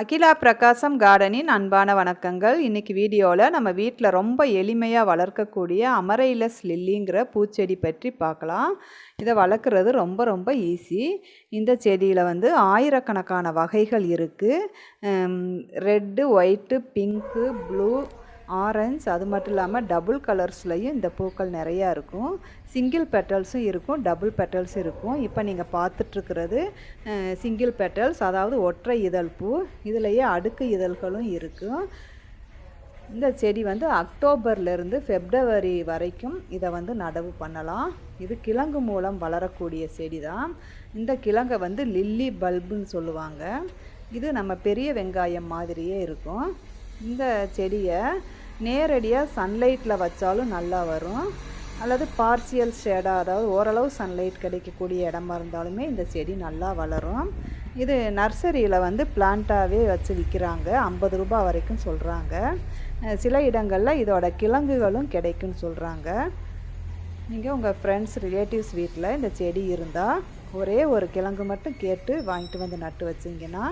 அகிலா பிரகாசம் கார்டனின் அன்பான வணக்கங்கள். இன்றைக்கி வீடியோவில் நம்ம வீட்டில் ரொம்ப எளிமையாக வளர்க்கக்கூடிய அமரைலஸ் லில்லிங்கிற பூச்செடி பற்றி பார்க்கலாம். இதை வளர்க்குறது ரொம்ப ரொம்ப ஈஸி இந்த செடியில் வந்து ஆயிரக்கணக்கான வகைகள் இருக்குது red white pink blue orange அது மட்டும் இல்லாமல் டபுள் கலர்ஸ்லையும் இந்த பூக்கள் நிறையா இருக்கும். சிங்கிள் பெட்டல்ஸும் இருக்கும் டபுள் பெட்டல்ஸ் இருக்கும். இப்போ நீங்கள் பார்த்துட்ருக்கிறது சிங்கிள் பெட்டல்ஸ் அதாவது ஒற்றை இதழ் பூ. இதுலேயே அடுக்கு இதழ்களும் இருக்கும் இந்த செடி வந்து அக்டோபர்லேருந்து ஃபெப்ரவரி வரைக்கும் இதை வந்து நடவு பண்ணலாம். இது கிழங்கு மூலம் வளரக்கூடிய செடி தான் இந்த கிழங்கை வந்து லில்லி பல்புன்னு சொல்லுவாங்க. இது நம்ம பெரிய வெங்காயம் மாதிரியே இருக்கும். இந்த செடியை நேரடியாக சன்லைட்டில் வச்சாலும் நல்லா வரும். அல்லது பார்சியல் ஷேடாக அதாவது ஓரளவு சன்லைட் கிடைக்கக்கூடிய இடமா இருந்தாலுமே இந்த செடி நல்லா வளரும். இது நர்சரியில் வந்து பிளான்ட்டாகவே வச்சு விற்கிறாங்க ஐம்பது ரூபாய் வரைக்கும் சொல்கிறாங்க சில இடங்களில் இதோட கிழங்குகளும் கிடைக்கும்னு சொல்கிறாங்க நீங்கள் உங்கள் ஃப்ரெண்ட்ஸ் ரிலேட்டிவ்ஸ் வீட்டில் இந்த செடி இருந்தால் ஒரே ஒரு கிழங்கு மட்டும் கேட்டு வாங்கிட்டு வந்து நட்டு வச்சிங்கன்னா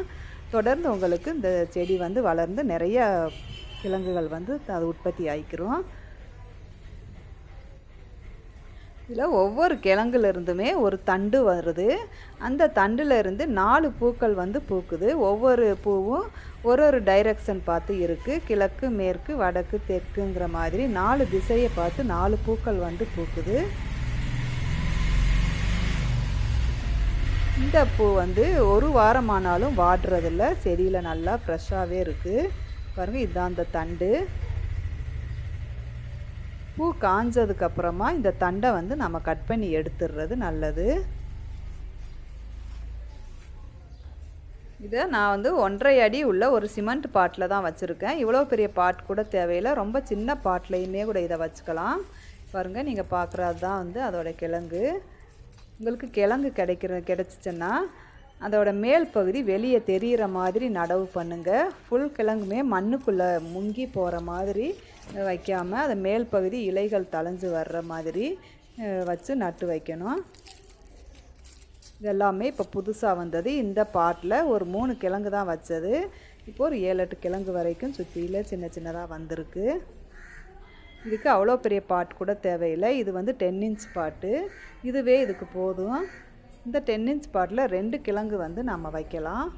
தொடர்ந்து உங்களுக்கு இந்த செடி வந்து வளர்ந்து நிறைய கிழங்குகள் வந்து அது உற்பத்தி ஆகிக்கிறோம் இதில் ஒவ்வொரு கிழங்குலேருந்துமே ஒரு தண்டு வருது. அந்த தண்டுலேருந்து நாலு பூக்கள் வந்து பூக்குது. ஒவ்வொரு பூவும் ஒரு ஒரு டைரக்ஷன் பார்த்து இருக்குது கிழக்கு மேற்கு வடக்கு தெற்குங்கிற மாதிரி நாலு திசையை பார்த்து நாலு பூக்கள் வந்து பூக்குது. இந்த பூ வந்து ஒரு வாரமானாலும் வாடுறதில்ல. செடியில் நல்லா ஃப்ரெஷ்ஷாகவே இருக்குது பாருங்கள் இதுதான் அந்த தண்டு. பூ காஞ்சதுக்கப்புறமா இந்த தண்டை வந்து நம்ம கட் பண்ணி எடுத்துடுறது நல்லது. இதை நான் வந்து ஒன்றரை அடி உள்ள ஒரு சிமெண்ட் பாட்டில் தான் வச்சுருக்கேன். இவ்வளோ பெரிய பாட் கூட தேவையில்லை. ரொம்ப சின்ன பாட்லேயுமே கூட இதை வச்சுக்கலாம். பாருங்கள் நீங்கள் பார்க்குறது தான் வந்து அதோட கிழங்கு. உங்களுக்கு கிழங்கு கிடைக்கிற கிடச்சிச்சின்னா அதோட மேல் பகுதி வெளியே தெரிகிற மாதிரி நடவு பண்ணுங்கள் ஃபுல் கிழங்குமே மண்ணுக்குள்ளே முங்கி போகிற மாதிரி வைக்காமல் அதை மேல் பகுதி இலைகள் தளைஞ்சு வர்ற மாதிரி வச்சு நட்டு வைக்கணும். இதெல்லாமே இப்போ புதுசாக வந்தது. இந்த பாட்டில் ஒரு மூணு கிழங்கு தான் வச்சது. இப்போ ஒரு ஏழு எட்டு கிழங்கு வரைக்கும் சுற்றியில் சின்ன சின்னதாக வந்திருக்கு. இதுக்கு அவ்வளோ பெரிய பாட் கூட தேவையில்லை. இது வந்து டென் இன்ச் பாட்டு. இதுவே இதுக்கு போதும். இந்த டென் இன்ச் பாட்டில் ரெண்டு கிழங்கு வந்து நம்ம வைக்கலாம்.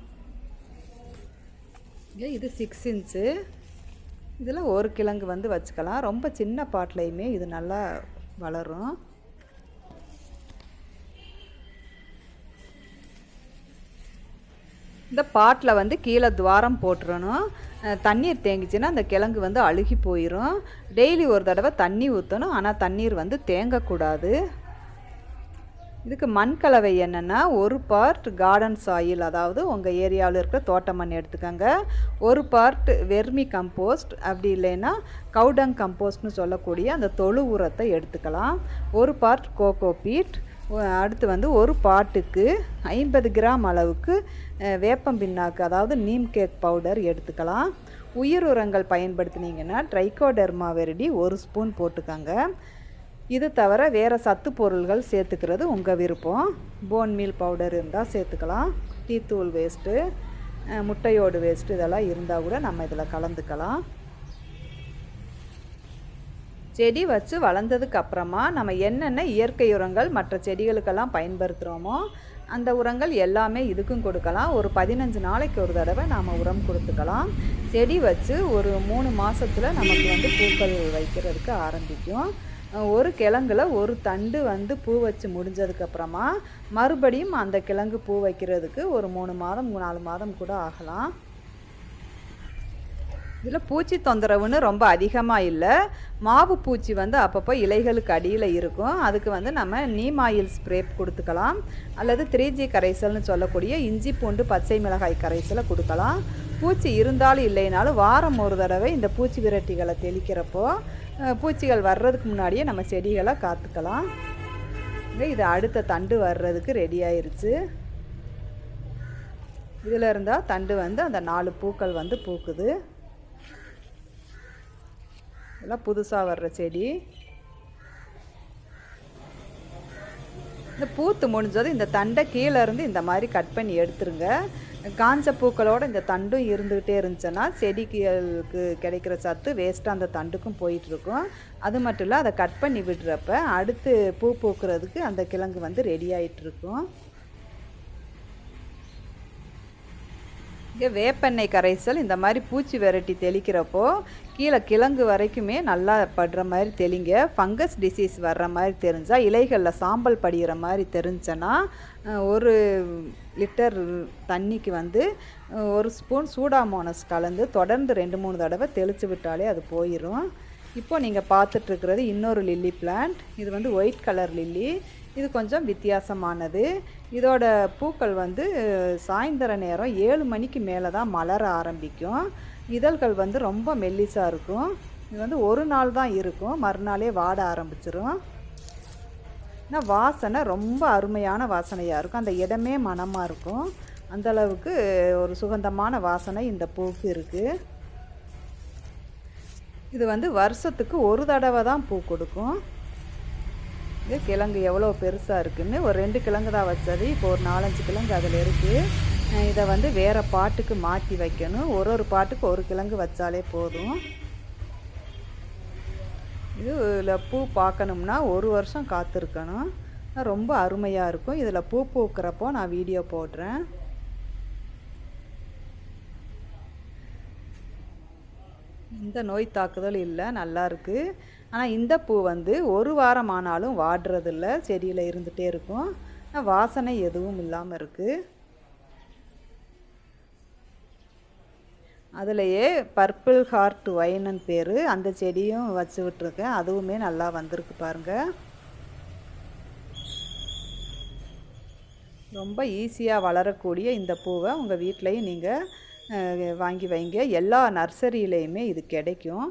இது சிக்ஸ் இன்ச்சு இதில் ஒரு கிழங்கு வந்து வச்சுக்கலாம். ரொம்ப சின்ன பாட்லேயுமே இது நல்லா வளரும். இந்த பாட்டில் வந்து கீழே துவாரம் போட்டுறணும். தண்ணீர் தேங்கிச்சுன்னா அந்த கிழங்கு வந்து அழுகி போயிடும் டெய்லி ஒரு தடவை தண்ணி ஊற்றணும் ஆனால் தண்ணீர் வந்து தேங்கக்கூடாது. இதுக்கு மண் கலவை என்னென்னா ஒரு பார்ட் கார்டன் சாயில் அதாவது உங்கள் ஏரியாவில் இருக்கிற தோட்ட மண் எடுத்துக்கோங்க. ஒரு பார்ட் வெர்மி கம்போஸ்ட் அப்படி இல்லைன்னா கவுடங் கம்போஸ்ட்னு சொல்லக்கூடிய அந்த தொழு உரத்தை எடுத்துக்கலாம். ஒரு பார்ட் கோகோ பீட் அடுத்து வந்து ஒரு பாட்டுக்கு ஐம்பது கிராம் அளவுக்கு வேப்பம் பின்னாக்கு அதாவது நீம் கேக் பவுடர் எடுத்துக்கலாம். உயிர் உரங்கள் பயன்படுத்தினீங்கன்னா ட்ரைகோடெர்மா வெரடி ஒரு ஸ்பூன் போட்டுக்கோங்க. இது தவிர வேறு சத்து பொருள்கள் சேர்த்துக்கிறது உங்கள் விருப்பம். போன் மீல் பவுடர் இருந்தால் சேர்த்துக்கலாம். டீத்தூள் வேஸ்ட்டு முட்டையோடு வேஸ்ட்டு இதெல்லாம் இருந்தால் கூட நம்ம இதில் கலந்துக்கலாம். செடி வச்சு வளர்ந்ததுக்கு அப்புறமா நம்ம என்னென்ன இயற்கை உரங்கள் மற்ற செடிகளுக்கெல்லாம் பயன்படுத்துகிறோமோ அந்த உரங்கள் எல்லாமே இதுக்கும் கொடுக்கலாம். ஒரு பதினஞ்சு நாளைக்கு ஒரு தடவை நாம் உரம் கொடுத்துக்கலாம். செடி வச்சு ஒரு மூணு மாதத்தில் நமக்கு வந்து பூக்கள் வைக்கிறதுக்கு ஆரம்பிக்கும். ஒரு கிழங்குல ஒரு தண்டு வந்து பூ வச்சு முடிஞ்சதுக்கப்புறமா மறுபடியும் அந்த கிழங்கு பூ வைக்கிறதுக்கு ஒரு மூணு மாதம் நாலு மாதம் கூட ஆகலாம். இதில் பூச்சி தொந்தரவுன்னு ரொம்ப அதிகமாக இல்லை. மாவு பூச்சி வந்து அப்பப்போ இலைகளுக்கு அடியில் இருக்கும். அதுக்கு வந்து நம்ம நீம் ஆயில் ஸ்ப்ரே கொடுத்துக்கலாம். அல்லது த்ரீ ஜி கரைசல்னு சொல்லக்கூடிய இஞ்சி பூண்டு பச்சை மிளகாய் கரைசலை கொடுக்கலாம். பூச்சி இருந்தாலும் இல்லைனாலும் வாரம் ஒரு தடவை இந்த பூச்சி விரட்டிகளை தெளிக்கிறப்போ பூச்சிகள் வர்றதுக்கு முன்னாடியே நம்ம செடிகளை காத்துக்கலாம். இது அடுத்த தண்டு வர்றதுக்கு ரெடி ஆயிருச்சு. இதில் இருந்தால் தண்டு வந்து அந்த நாலு பூக்கள் வந்து பூக்குது. இதெல்லாம் புதுசாக வர்ற செடி. இந்த பூத்து முடிஞ்சது இந்த தண்டை கீழே இருந்து இந்த மாதிரி கட் பண்ணி எடுத்துருங்க. காஞ்ச பூக்களோட இந்த தண்டும் இருந்துக்கிட்டே இருந்துச்சுன்னா செடிகளுக்கு கிடைக்கிற சத்து வேஸ்ட்டாக அந்த தண்டுக்கும் போயிட்டுருக்கும். அது மட்டும் இல்லை அதை கட் பண்ணி விடுறப்ப அடுத்து பூ பூக்கிறதுக்கு அந்த கிழங்கு வந்து ரெடி ஆகிட்டுருக்கும் இங்கே வேப்பெண்ணெய் கரைசல் இந்த மாதிரி பூச்சி விரட்டி தெளிக்கிறப்போ கீழே கிழங்கு வரைக்குமே நல்லா படுற மாதிரி தெளிங்க. ஃபங்கஸ் டிசீஸ் வர்ற மாதிரி தெரிஞ்சால் இலைகளில் சாம்பல் படிகிற மாதிரி தெரிஞ்சன்னா ஒரு லிட்டர் தண்ணிக்கு வந்து ஒரு ஸ்பூன் சூடாமோனஸ் கலந்து தொடர்ந்து ரெண்டு மூணு தடவை தெளித்து விட்டாலே அது போயிடும் இப்போ நீங்கள் பார்த்துட்ருக்கிறது இன்னொரு லில்லி பிளான்ட் இது வந்து ஒயிட் கலர் லில்லி. இது கொஞ்சம் வித்தியாசமானது. இதோட பூக்கள் வந்து சாயந்தர நேரம் ஏழு மணிக்கு மேலே தான் மலர ஆரம்பிக்கும். இதழ்கள் வந்து ரொம்ப மெல்லிசாக இருக்கும். இது வந்து ஒரு நாள் தான் இருக்கும். மறுநாளே வாட ஆரம்பிச்சிரும். ஆனால் வாசனை ரொம்ப அருமையான வாசனையாக இருக்கும். அந்த இடமே மனமாக இருக்கும். அந்தளவுக்கு ஒரு சுகந்தமான வாசனை இந்த பூக்கு இருக்குது இது வந்து வருஷத்துக்கு ஒரு தடவை தான் பூ கொடுக்கும். இது கிழங்கு எவ்வளோ பெருசாக இருக்குதுன்னு ஒரு ரெண்டு கிழங்கு தான் வச்சது. இப்போ ஒரு நாலஞ்சு கிழங்கு அதில் இருக்குது இதை வந்து வேறு பாட்டுக்கு மாற்றி வைக்கணும். ஒரு ஒரு பாட்டுக்கு ஒரு கிழங்கு வச்சாலே போதும். இது இதில் பூ பார்க்கணும்னா ஒரு வருஷம் காத்திருக்கணும். ரொம்ப அருமையாக இருக்கும். இதில் பூ பூக்கிறப்போ நான் வீடியோ போடுறேன். இந்த நோய் தாக்குதல் இல்லை நல்லா இருக்குது ஆனால் இந்த பூ வந்து ஒரு வாரம் ஆனாலும் வாடுறதில்ல செடியில் இருந்துகிட்டே இருக்கும். வாசனை எதுவும் இல்லாமல் இருக்குது அதுலேயே பர்பிள் ஹார்ட் ஒயின்னு பேர் அந்த செடியும் வச்சு விட்ருக்கேன் அதுவுமே நல்லா வந்திருக்கு பாருங்கள் ரொம்ப ஈஸியாக வளரக்கூடிய இந்த பூவை உங்கள் வீட்லேயும் நீங்கள் வாங்கி வைங்க. எல்லா நர்சரியிலையுமே இது கிடைக்கும்.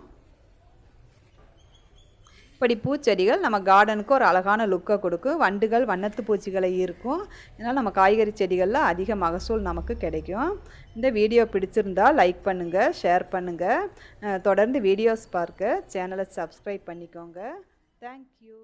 இப்படி பூச்செடிகள் நம்ம கார்டனுக்கு ஒரு அழகான லுக்கை கொடுக்கும். வண்டுகள் வண்ணத்து பூச்சிகளை இருக்கும் இதனால் நம்ம காய்கறி செடிகளில் அதிக மகசூல் நமக்கு கிடைக்கும். இந்த வீடியோ பிடிச்சிருந்தால் லைக் பண்ணுங்கள் ஷேர் பண்ணுங்கள் தொடர்ந்து வீடியோஸ் பார்க்க சேனலை சப்ஸ்கிரைப் பண்ணிக்கோங்க. தேங்க்யூ